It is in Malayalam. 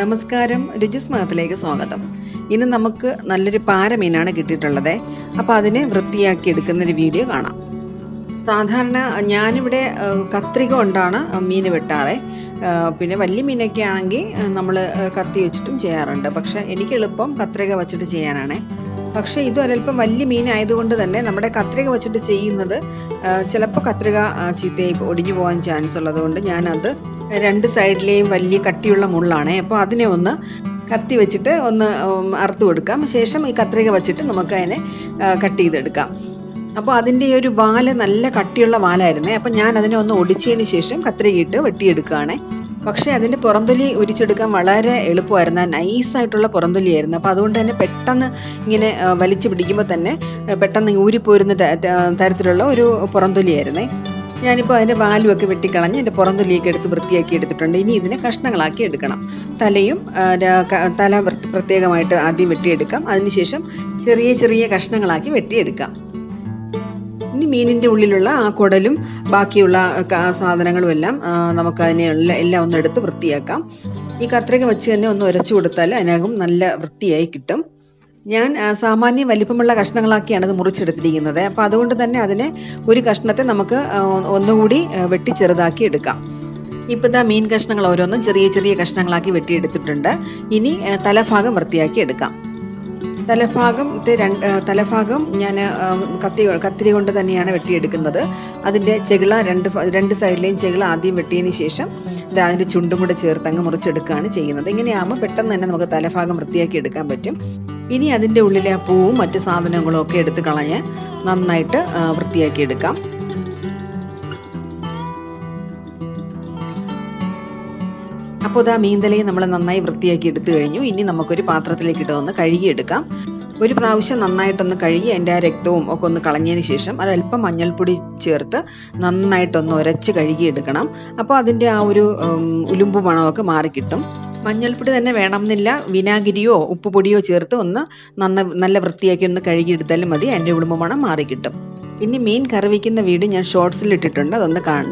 നമസ്കാരം രുചിസ് മതത്തിലേക്ക് സ്വാഗതം. ഇന്ന് നമുക്ക് നല്ലൊരു പാര മീനാണ് കിട്ടിയിട്ടുള്ളത്. അപ്പോൾ അതിനെ വൃത്തിയാക്കി എടുക്കുന്നൊരു വീഡിയോ കാണാം. സാധാരണ ഞാനിവിടെ കത്രിക കൊണ്ടാണ് മീൻ വെട്ടാറ്. പിന്നെ വലിയ മീനൊക്കെ ആണെങ്കിൽ നമ്മൾ കത്തി വെച്ചിട്ടും ചെയ്യാറുണ്ട്. പക്ഷെ എനിക്ക് എളുപ്പം കത്രിക വെച്ചിട്ട് ചെയ്യാനാണ്. പക്ഷേ ഇത് ഒരല്പം വലിയ മീനായതുകൊണ്ട് തന്നെ നമ്മുടെ കത്രിക വെച്ചിട്ട് ചെയ്യുന്നത് ചിലപ്പോൾ കത്രിക ചീത്തയായി ഒടിഞ്ഞു പോകാൻ ചാൻസ് ഉള്ളതുകൊണ്ട് ഞാനത് രണ്ട് സൈഡിലെയും വലിയ കട്ടിയുള്ള മുള്ളാണ്. അപ്പോൾ അതിനെ ഒന്ന് കത്തി വെച്ചിട്ട് ഒന്ന് അറുത്ത് കൊടുക്കാം. ശേഷം ഈ കത്രിക വെച്ചിട്ട് നമുക്ക് അതിനെ കട്ട് ചെയ്തെടുക്കാം. അപ്പോൾ അതിന്റെ ഈ ഒരു വാൽ നല്ല കട്ടിയുള്ള വാലായിരുന്നേ. അപ്പോൾ ഞാൻ അതിനെ ഒന്ന് ഒടിച്ചതിന് ശേഷം കത്രികയിട്ട് വെട്ടിയെടുക്കുകയാണേ. പക്ഷേ അതിന്റെ പുറന്തൊലി ഉരിച്ചെടുക്കാൻ വളരെ എളുപ്പമായിരുന്നു. നൈസായിട്ടുള്ള പുറന്തൊലിയായിരുന്നു. അപ്പോൾ അതുകൊണ്ട് തന്നെ പെട്ടെന്ന് ഇങ്ങനെ വലിച്ചു പിടിക്കുമ്പോൾ തന്നെ പെട്ടെന്ന് ഊരിപ്പോരുന്ന തരത്തിലുള്ള ഒരു പുറന്തൊലിയായിരുന്നേ. ഞാനിപ്പോൾ അതിന്റെ വാലുമൊക്കെ വെട്ടിക്കളഞ്ഞ് എന്റെ പുറന്തൊലിയൊക്കെ എടുത്ത് വൃത്തിയാക്കി എടുത്തിട്ടുണ്ട്. ഇനി ഇതിനെ കഷ്ണങ്ങളാക്കി എടുക്കണം. തലയും തല പ്രത്യേകമായിട്ട് ആദ്യം വെട്ടിയെടുക്കാം. അതിനുശേഷം ചെറിയ ചെറിയ കഷ്ണങ്ങളാക്കി വെട്ടിയെടുക്കാം. ഇനി മീനിന്റെ ഉള്ളിലുള്ള ആ കുടലും ബാക്കിയുള്ള സാധനങ്ങളും എല്ലാം നമുക്ക് അതിനെ എല്ലാം ഒന്ന് എടുത്ത് വൃത്തിയാക്കാം. ഈ കത്രിക വെച്ച് തന്നെ ഒന്ന് ഉരച്ചു കൊടുത്താൽ അതിനകം നല്ല വൃത്തിയായി കിട്ടും. ഞാൻ സാമാന്യം വലിപ്പമുള്ള കഷ്ണങ്ങളാക്കിയാണ് അത് മുറിച്ചെടുത്തിരിക്കുന്നത്. അപ്പോൾ അതുകൊണ്ട് തന്നെ അതിനെ ഒരു കഷ്ണത്തെ നമുക്ക് ഒന്നുകൂടി വെട്ടി ചെറുതാക്കി എടുക്കാം. ഇപ്പോൾ ഇതാ മീൻ കഷ്ണങ്ങൾ ഓരോന്നും ചെറിയ ചെറിയ കഷ്ണങ്ങളാക്കി വെട്ടിയെടുത്തിട്ടുണ്ട്. ഇനി തലഭാഗം വൃത്തിയാക്കി എടുക്കാം. തലഭാഗത്തെ രണ്ട് തലഭാഗം ഞാൻ കത്തി കത്തിരി കൊണ്ട് തന്നെയാണ് വെട്ടിയെടുക്കുന്നത്. അതിന്റെ ചെകിള രണ്ട് രണ്ട് സൈഡിലെയും ചെകിള ആദ്യം വെട്ടിയതിന് ശേഷം ഇത് അതിന്റെ ചുണ്ടും കൂടെ ചേർത്ത് അങ്ങ് മുറിച്ചെടുക്കുകയാണ് ചെയ്യുന്നത്. ഇങ്ങനെയാകുമ്പോൾ പെട്ടെന്ന് തന്നെ നമുക്ക് തലഭാഗം വൃത്തിയാക്കി എടുക്കാൻ പറ്റും. ഇനി അതിന്റെ ഉള്ളിലെ ആ പൂവും മറ്റ് സാധനങ്ങളും ഒക്കെ എടുത്ത് കളഞ്ഞ് നന്നായിട്ട് വൃത്തിയാക്കി എടുക്കാം. അപ്പോൾ ഇതാ മീന്തലയും നമ്മൾ നന്നായി വൃത്തിയാക്കി എടുത്തു കഴിഞ്ഞു. ഇനി നമുക്കൊരു പാത്രത്തിലേക്ക് ഇട്ട് ഒന്ന് കഴുകിയെടുക്കാം. ഒരു പ്രാവശ്യം നന്നായിട്ടൊന്ന് കഴുകി അതിന്റെ ആ രക്തവും ഒക്കെ ഒന്ന് കളഞ്ഞതിന് ശേഷം ഒരല്പം മഞ്ഞൾപ്പൊടി ചേർത്ത് നന്നായിട്ടൊന്ന് ഉരച്ച് കഴുകിയെടുക്കണം. അപ്പോൾ അതിന്റെ ആ ഒരു ഉലുമ്പ് മണമൊക്കെ മാറിക്കിട്ടും. മഞ്ഞൾപ്പൊടി തന്നെ വേണമെന്നില്ല. വിനാഗിരിയോ ഉപ്പുപൊടിയോ ചേർത്ത് ഒന്ന് നന്ന നല്ല വൃത്തിയാക്കി ഒന്ന് കഴുകിയെടുത്താലും മതി. അതിന്റെ ഉളുമ്പ് മണം മാറിക്കിട്ടും. ഇനി മീൻ കറി വയ്ക്കുന്ന വീട് ഞാൻ ഷോർട്സിൽ ഇട്ടിട്ടുണ്ട്. അതൊന്ന് കാണണം.